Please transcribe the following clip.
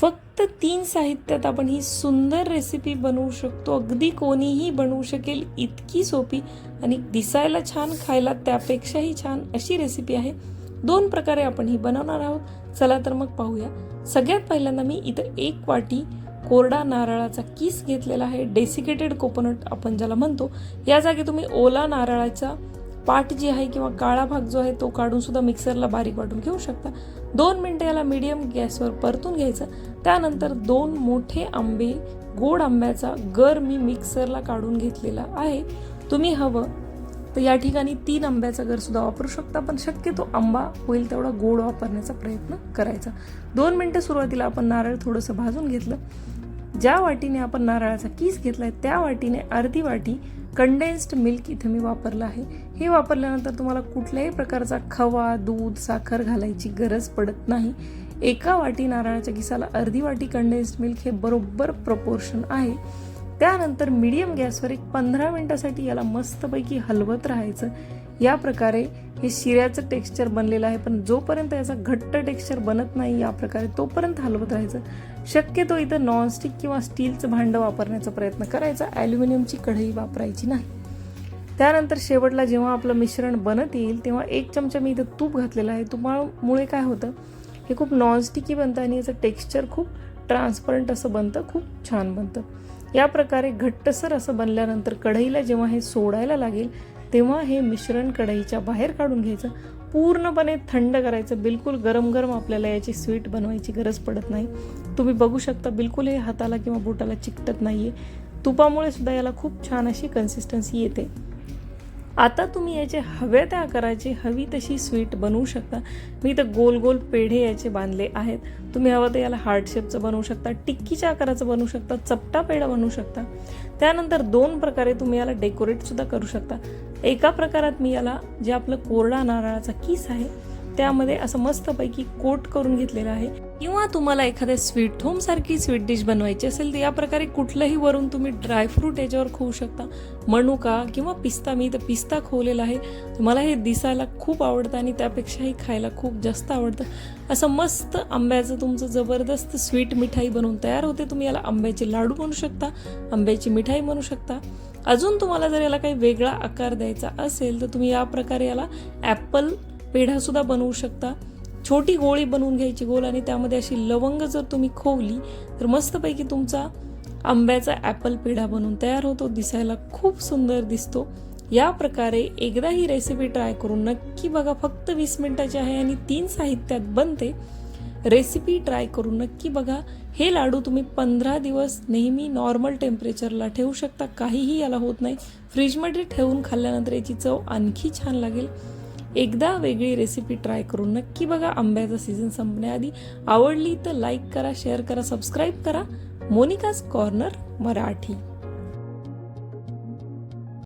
फक्त तीन साहित्यात आपण ही सुंदर रेसिपी बनवू शकतो. अगदी कोणीही बनवू शकेल इतकी सोपी आणि दिसायला छान खायला त्यापेक्षाही छान अशी रेसिपी आहे. दोन प्रकारे आपण ही बनवणार आहोत. चला तर मग पाहूया. सगळ्यात पहिल्यांदा मी इथं एक वाटी कोरडा नारळाचा किस घेतलेला आहे. डेसिकेटेड कोकोनट आपण ज्याला म्हणतो. या जागी तुम्ही ओला नारळाचा पाट जी आहे किंवा काळा भाग जो आहे तो काढून सुद्धा मिक्सरला बारीक वाटून घेऊ शकता. दोन मिनटं याला मीडियम गॅसवर परतून घ्यायचं. त्यानंतर दोन मोठे आंबे गोड आंब्याचा गर मी मिक्सरला काढून घेतलेला आहे. तुम्ही हवं तर या ठिकाणी तीन आंब्याचा गरसुद्धा वापरू शकता पण शक्यतो आंबा होईल तेवढा गोड वापरण्याचा प्रयत्न करायचा. दोन मिनटं सुरुवातीला आपण नारळ थोडंसं भाजून घेतलं. ज्या वाटीने आपण नारळाचा किस आहे त्या वाटीने अर्धी वाटी कंडेन्स्ड मिल्क इथे मी वापरलं आहे. हे वापरल्यानंतर तुम्हाला कुठल्याही प्रकारचा खवा दूध साखर घालायची गरज पडत नाही. एका वाटी नारळाच्या घिसाला अर्धी वाटी कंडेन्स्ड मिल्क हे बरोबर प्रपोर्शन आहे. त्यानंतर मीडियम गॅसवर एक पंधरा मिनटासाठी याला मस्तपैकी हलवत राहायचं. या प्रकारे हे शिऱ्याचं टेक्स्चर बनलेलं आहे पण जोपर्यंत याचा घट्ट टेक्स्चर बनत नाही या प्रकारे तोपर्यंत हलवत राहायचं. शक्यतो इथं नॉनस्टिक किंवा स्टीलचं भांडं वापरण्याचा प्रयत्न करायचा. ॲल्युमिनियमची कढई वापरायची नाही. त्यानंतर शेवटला जेव्हा आपलं मिश्रण बनत येईल तेव्हा एक चमचा मी इथं तूप घातलेलं आहे. तुपामुळे काय होतं हे खूप नॉनस्टिकी बनतं आणि याचं टेक्स्चर खूप ट्रान्सपरंट असं बनतं खूप छान बनतं. या प्रकारे घट्टसर असं बनल्यानंतर कढईला जेव्हा हे सोडायला लागेल तेव्हा हे मिश्रण कढईच्या बाहेर काढून घ्यायचं. पूर्णपणे थंड करायचं. बिलकुल गरम गरम आपल्याला याची स्वीट बनवायची गरज पडत नाही. तुम्ही बघू शकता बिलकुल हे हाताला किंवा बोटाला चिकटत नाही आहे तुपामुळे सुद्धा याला खूप छान अशी कन्सिस्टन्सी येते. आता तुम्ही याचे हव्या त्या आकाराची हवी तशी स्वीट बनवू शकता. मी तर गोल गोल पेढे याचे बांधले आहेत. तुम्ही हवं तर याला हार्ट शेपचं बनवू शकता टिक्कीच्या आकाराचं बनवू शकता चपटा पेढा बनवू शकता. त्यानंतर दोन प्रकारे तुम्ही याला डेकोरेटसुद्धा करू शकता. एका प्रकारात मी याला जे आपलं कोरडा नारळाचा किस आहे त्यामध्ये असं मस्तपैकी कोट करून घेतलेलं आहे. किंवा तुम्हाला एखाद्या स्वीट होम सारखी स्वीट डिश बनवायची असेल तर या प्रकारे कुठलंही वरून तुम्ही ड्रायफ्रूट याच्यावर खाऊ शकता. मनुका किंवा पिस्ता मी तर पिस्ता खोवलेला आहे. मला हे दिसायला खूप आवडतं आणि त्यापेक्षाही खायला खूप जास्त आवडतं. असं मस्त आंब्याचं तुमचं जबरदस्त स्वीट मिठाई बनवून तयार होते. तुम्ही याला आंब्याचे लाडू बनवू शकता आंब्याची मिठाई बनवू शकता. अजून तुम्हाला जर याला काही वेगळा आकार द्यायचा असेल तर तुम्ही या प्रकारे याला ॲपल पेढासुद्धा बनवू शकता. छोटी गोळी बनवून घ्यायची गोल आणि त्यामध्ये अशी लवंग जर तुम्ही खोवली तर मस्तपैकी तुमचा आंब्याचा ॲपल पेढा बनवून तयार होतो. दिसायला खूप सुंदर दिसतो. या प्रकारे एकदा ही रेसिपी ट्राय करून नक्की बघा. फक्त वीस मिनिटाची आहे आणि तीन साहित्यात बनते. रेसिपी ट्राय करून नक्की बघा. हे लाडू तुम्ही पंधरा दिवस नेहमी नॉर्मल टेम्परेचरला ठेवू शकता. काहीही याला होत नाही. फ्रीजमध्ये ठेवून खाल्ल्यानंतर याची चव आणखी छान लागेल. एकदा वेगळी रेसिपी ट्राय करून नक्की बघा. आंब्याचा सीझन संपण्याआधी आवडली तर लाईक करा शेअर करा सबस्क्राईब करा. मोनिकाज कॉर्नर मराठी.